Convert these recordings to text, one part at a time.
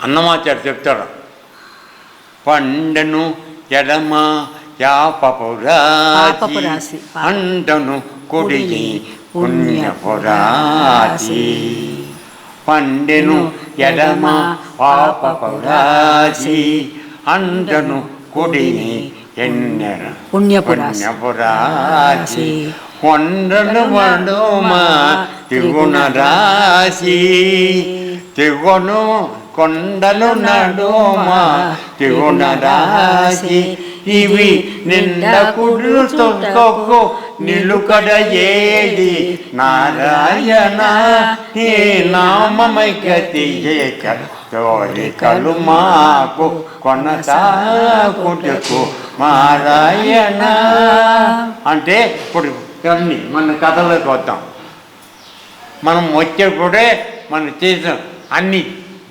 అన్నమాచారు చెప్తాడు పండను ఎడమ యాపపు పాపపు రాశి రాశి. పాప. అంటను కుడిని కుడిని పుణ్యపు పుణ్యపు రాశి పండెను ఎడమ పాపపు రాశి అంటను కుడిని ఎన్నెర పుణ్యపు రాశి. పుణ్యపు రాశి కొండలు వడుమ తిగుణ రాశి తిగును కొండలు నడుమ తిగుణ రాశి ఇవి నిండ తొక్కు నిలుకడ ఏడి నారాయణ ఏ నామమై గతి ఏక కోరికలు మాకు కొనసాగుటకు నారాయణ. అంటే ఇప్పుడు ఇవన్నీ మన కథలోకి వద్దాం. మనం వచ్చేప్పుడే మనం చేసిన అన్ని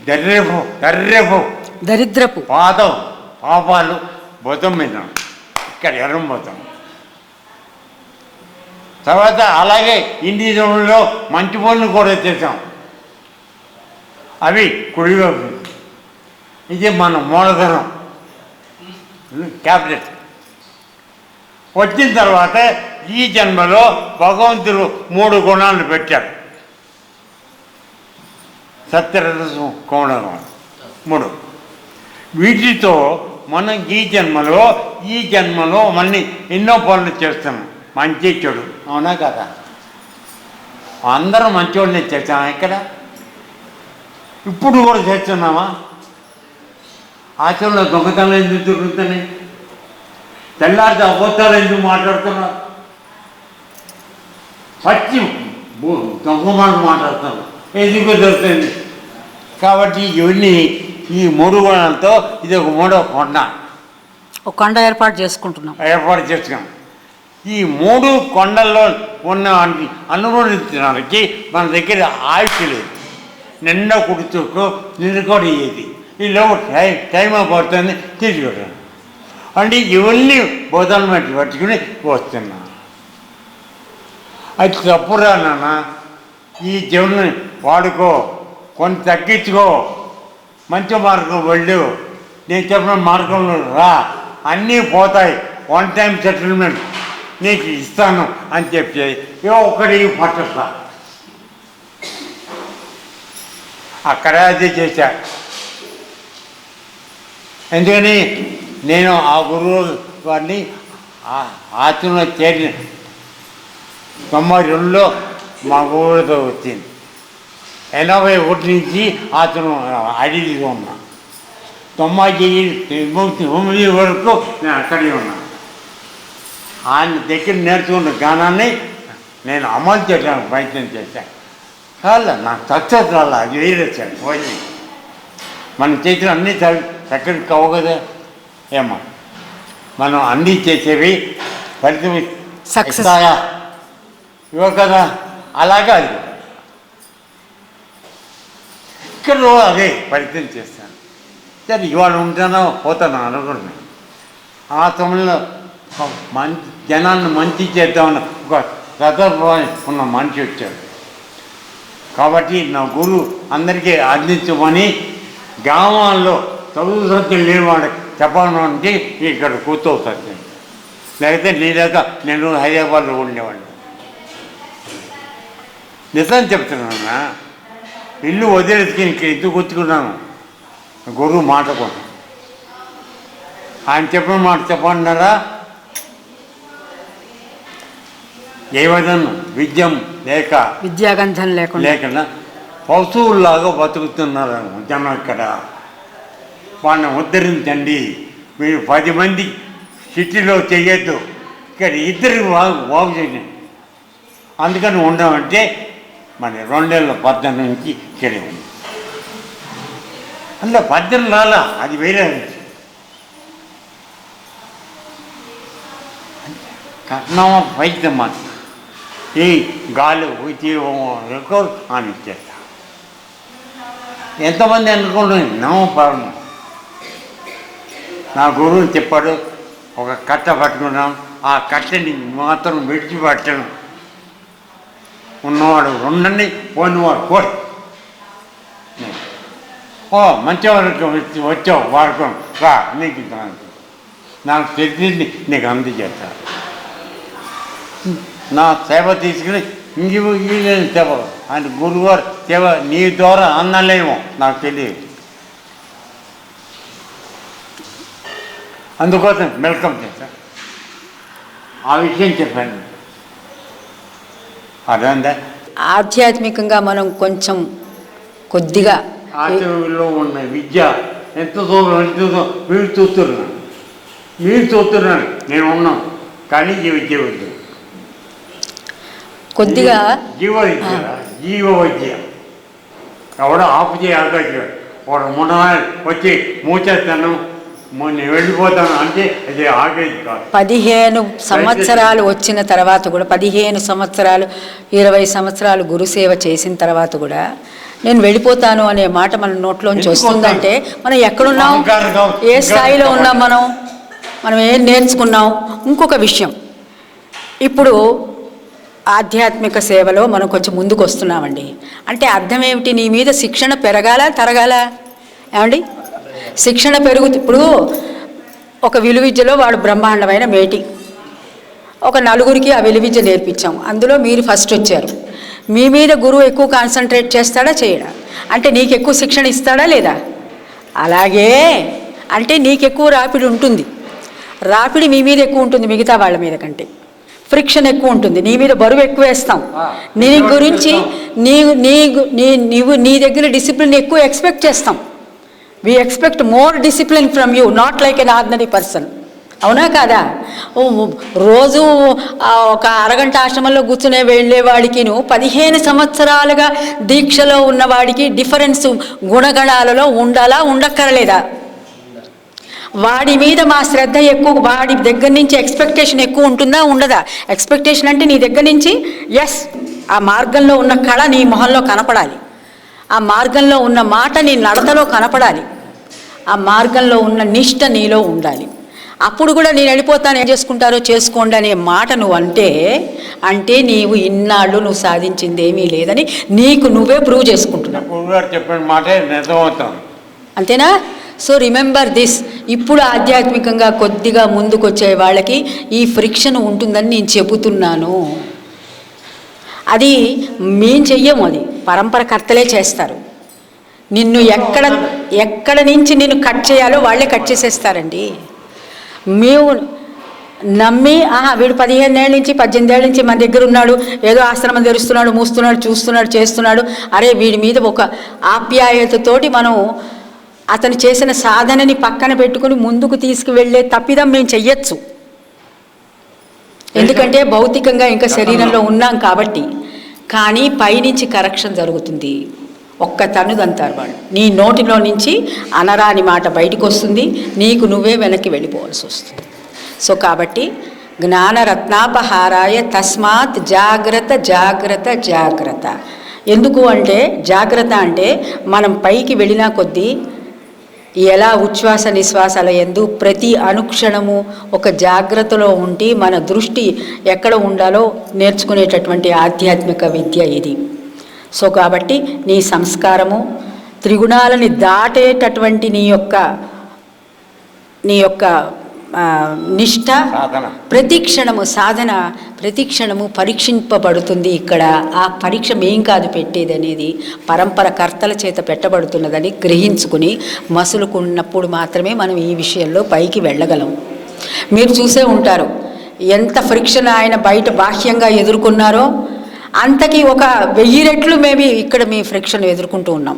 దర్రెపు దర్రెపు దరిద్రపు. పాదం పాపాలు బొతం మీద. ఇక్కడ ఎర్రం బొతం తర్వాత అలాగే ఇండివిజువల్లో మంచి పనులు కూడా చేసాం అవి కుడివైపు. ఇది మన మూలధనం. క్యాపిటల్ వచ్చిన తర్వాత ఈ జన్మలో భగవంతుడు మూడు గుణాలు పెట్టాడు. సత్యరజం కోణం. మూడు. వీటితో మనం ఈ జన్మలో ఈ జన్మలో మళ్ళీ ఎన్నో పనులు చేస్తున్నాం మంచి చెడు. అవునా కదా? అందరం మంచివాళ్ళని చేస్తాం ఇక్కడ? ఇప్పుడు కూడా చేస్తున్నామా? ఆచరణలో దొంగతనం ఎందుకు దొరుకుతున్నాయి తెల్లారితే అబద్ధాలు ఎందుకు మాట్లాడుతున్నారు? పచ్చి దొంగ మాట మాట్లాడుతున్నారు. ఎందుకు దొరుకుతుంది కాబట్టి ఇవన్నీ ఈ మూడు గుణాలతో ఇది ఒక మూడో కొండ. ఒక కొండ ఏర్పాటు చేసుకుంటున్నాం. ఏర్పాటు చేసుకున్నాం. ఈ మూడు కొండల్లో ఉన్న అనుభవించడానికి మన దగ్గర ఆయుష్ లేదు. నిన్న కుడుచుకో నిన్ను కూడా ఇయ్యేది. వీళ్ళు టైం టైం పడుతుంది పెట్టాను అంటే ఇవన్నీ బోధన పెట్టి పట్టుకుని వస్తున్నా. అది తప్పురా నాన్న ఈ జీవనం వాడుకో. కొన్ని తగ్గించుకో. మంచి మార్గం వెళ్ళు. నేను చెప్పిన మార్గంలో రా. అన్నీ పోతాయి. వన్ టైం సెటిల్మెంట్ నీకు ఇస్తాను అని చెప్పి ఏ ఒక్కడి పట్టస్తా అక్కడ అది చేశా. ఎందుకని? నేను ఆ గురువు వారిని ఆచరణ చేరిన తొంభై రెండులో మా ఊరితో వచ్చింది. ఎనభై ఒకటి నుంచి అతను అడిగి ఉన్నా. తొంభై తొమ్మిది వరకు నేను అక్కడే ఉన్నాను ఆయన దగ్గర నేర్చుకున్న గానాన్ని నేను అమలు చేయడానికి ప్రయత్నం చేశాను చాలా నాకు సక్సెస్ రాలా అది వేరే పోయి మనం చేసిన అన్ని చక్కటి కావు కదా. ఏమో మనం అన్నీ చేసేవి ఫలితం. ఇస్తాయా? ఇవ్వ కదా? అలాగే అది కూడా. ఇక్కడ అదే ప్రయత్నం చేస్తాను సరే ఇవాళ ఉంటానో పోతానో అనుకుంటున్నాను ఆ సమయంలో మంచి జనాన్ని మంచి చేద్దామని ఒక సదర్భాన్ని ఉన్న మనిషి వచ్చాడు. కాబట్టి నా గురువు అందరికీ అందించమని గ్రామాల్లో చదువు సత్యం లేనివాడు చెప్పాలంటే ఇక్కడ కూర్చో సత్యం. లేకపోతే నీ నేను హైదరాబాద్లో ఉండేవాడిని. నిజం చెప్తున్నానా? ఇల్లు వదిలేసి ఇంక ఎందుకు గుర్తుకున్నాను గురువు మాట కోసం ఆయన చెప్పిన మాట చెప్పన్నారా ఏ విధంగా విద్యం లేక విద్యాగంధం లేకుండా. లేకుండా పశువుల్లాగా బతుకుతున్నారు జనం ఇక్కడ. వాళ్ళని ఉద్ధరించండి. మీరు పది మంది సిటీలో చేయొద్దు. ఇక్కడ ఇద్దరు బాగు బాగు చేయండి. అందుకని ఉండమంటే మరి రెండేళ్ళ పద్దెనిమిది నుంచి ఇక్కడే ఉంది. అందులో పద్దెనిమిది రాలా అది వేరే కట్నం వైద్యం మాట ఈ గాలి ఉద్యోగం అని ఇచ్చేస్తా ఎంతమంది అనుకుంటుంది నమ్మపరం నా గురువు చెప్పాడు ఒక కట్ట పట్టుకున్నాం ఆ కట్టని మాత్రం విడిచిపెట్టను. ఉన్నవాడు రెండండి పోయినవాడు కోడి ఓ మంచివారికి వచ్చి వచ్చావు వాడుకో. రా నీకు నాకు. తెలిసింది నీకు అందజేస్తా నా సేవ తీసుకుని ఇంక వీళ్ళని సేవ. ఆయన గురువారు సేవ నీ ద్వారా అన్నలేమో నాకు తెలియదు. అందుకోసం వెల్కమ్ చేశా ఆ విషయం చెప్పాను అదంతా ఆధ్యాత్మికంగా మనం కొంచెం కొద్దిగా ఆచరణలో ఉన్న విద్య ఎంత దూరం ఎంత దూరం మీరు చూస్తున్నాను మీరు చూస్తున్నాను నేను ఉన్నాను కానీ ఈ విద్య వద్దు కొద్దిగా జీవ విద్య జీవ విద్య ఎవడో ఆపు చేయాలి వాడు మొన్న వచ్చి మూచేస్తాను పదిహేను సంవత్సరాలు వచ్చిన తర్వాత కూడా పదిహేను సంవత్సరాలు ఇరవై సంవత్సరాలు గురుసేవ చేసిన తర్వాత కూడా నేను వెళ్ళిపోతాను అనే మాట మన నోట్లోంచి వస్తుందంటే మనం ఎక్కడున్నాం? ఏ స్థాయిలో ఉన్నాం మనం? మనం ఏం నేర్చుకున్నాం? ఇంకొక విషయం. ఇప్పుడు ఆధ్యాత్మిక సేవలో మనం కొంచెం ముందుకు వస్తున్నామండి అంటే అర్థం ఏమిటి? నీ మీద శిక్షణ పెరగాల తరగాల? ఏమండి? శిక్షణ పెరుగు ఇప్పుడు ఒక విలువిద్యలో వాడు బ్రహ్మాండమైన మేటి. ఒక నలుగురికి ఆ విలువిద్య నేర్పించాం. అందులో మీరు ఫస్ట్ వచ్చారు. మీ మీద గురువు ఎక్కువ కాన్సన్ట్రేట్ చేస్తాడా చేయడా? అంటే నీకు ఎక్కువ శిక్షణ ఇస్తాడా లేదా? అలాగే. అంటే నీకు ఎక్కువ రాపిడి ఉంటుంది. రాపిడి మీ మీద ఎక్కువ ఉంటుంది మిగతా వాళ్ళ మీద కంటే. ఫ్రిక్షన్ ఎక్కువ ఉంటుంది. నీ మీద బరువు ఎక్కువ వేస్తాం. నీ గురించి నీ నీ గు- నీ నీవు నీ దగ్గర డిసిప్లిన్ ఎక్కువ ఎక్స్పెక్ట్ చేస్తాం. We expect more discipline from you not like an ordinary person అవునా కాదా? రోజు ఒక అరగంట ఆశ్రమంలో కూర్చునే వెళ్ళేవాడికి నువ్వు పదిహేను సంవత్సరాలుగా దీక్షలో ఉన్నవాడికి డిఫరెన్స్ గుణగణాలలో ఉండాలా ఉండక్కరలేదా? వాడి మీద మా శ్రద్ధ ఎక్కువ వాడి దగ్గర నుంచి ఎక్స్పెక్టేషన్ ఎక్కువ ఉంటుందా ఉండదా? ఎక్స్పెక్టేషన్ అంటే నీ దగ్గర నుంచి ఎస్ ఆ మార్గంలో ఉన్న కళ నీ మొహంలో కనపడాలి. ఆ మార్గంలో ఉన్న మాట నీ నడతలో కనపడాలి. ఆ మార్గంలో ఉన్న నిష్ట నీలో ఉండాలి. అప్పుడు కూడా నేను వెళ్ళిపోతాను ఏం చేసుకుంటారో చేసుకోండి అనే మాట నువ్వు అంటే అంటే నీవు ఇన్నాళ్ళు నువ్వు సాధించింది ఏమీ లేదని నీకు నువ్వే ప్రూవ్ చేసుకుంటున్నావు. అంతేనా? సో రిమెంబర్ దిస్ ఇప్పుడు ఆధ్యాత్మికంగా కొద్దిగా ముందుకు వచ్చే వాళ్ళకి ఈ ఫ్రిక్షన్ ఉంటుందని నేను చెబుతున్నాను. అది మేం చెయ్యము అది. పరంపర కర్తలే చేస్తారు. నిన్ను ఎక్కడ ఎక్కడ నుంచి నిన్ను కట్ చేయాలో వాళ్ళే కట్ చేసేస్తారండి. మేము నమ్మి ఆహా వీడు పదిహేను ఏళ్ళ నుంచి పద్దెనిమిది ఏళ్ళ నుంచి మన దగ్గర ఉన్నాడు ఏదో ఆశ్రమం తెరుస్తున్నాడు మూస్తున్నాడు చూస్తున్నాడు చేస్తున్నాడు. అరే వీడి మీద ఒక ఆప్యాయతతోటి మనం అతను చేసిన సాధనని పక్కన పెట్టుకుని ముందుకు తీసుకువెళ్ళే తప్పిదం మేము చెయ్యొచ్చు. ఎందుకంటే భౌతికంగా ఇంకా శరీరంలో ఉన్నాం కాబట్టి. కానీ పైనుంచి కరెక్షన్ జరుగుతుంది. ఒక్క తన్నుదంతారు వాళ్ళు. నీ నోటిలో నుంచి అనరాని మాట బయటకు వస్తుంది నీకు నువ్వే వెనక్కి వెళ్ళిపోవాల్సి వస్తుంది. సో కాబట్టి జ్ఞానరత్నాపహారాయ తస్మాత్ జాగ్రత్త జాగ్రత్త జాగ్రత్త. ఎందుకు అంటే జాగ్రత్త అంటే మనం పైకి వెళ్ళినా కొద్దీ ఎలా ఉచ్ఛ్వాస నిశ్వాసాల ఎందు ప్రతి అనుక్షణము ఒక జాగ్రత్తలో ఉండి మన దృష్టి ఎక్కడ ఉండాలో నేర్చుకునేటటువంటి ఆధ్యాత్మిక విద్య ఇది. సో కాబట్టి నీ సంస్కారము త్రిగుణాలని దాటేటటువంటి నీ యొక్క నీ యొక్క ఆ, నిష్ఠ సాధన. ప్రతి క్షణము సాధన ప్రతి క్షణము పరీక్షింపబడుతుంది ఇక్కడ. ఆ పరీక్ష మేం కాదు పెట్టేది అనేది పరంపర కర్తల చేత పెట్టబడుతున్నదని గ్రహించుకుని మసులుకున్నప్పుడు మాత్రమే మనం ఈ విషయంలో పైకి వెళ్ళగలం. మీరు చూసే ఉంటారు ఎంత ఫ్రిక్షన్ ఆయన బయట బాహ్యంగా ఎదుర్కొన్నారో అంతకి ఒక వెయ్యి రెట్లు మేము ఇక్కడ మీ ఫ్రిక్షన్ ఎదుర్కొంటూ ఉన్నాం.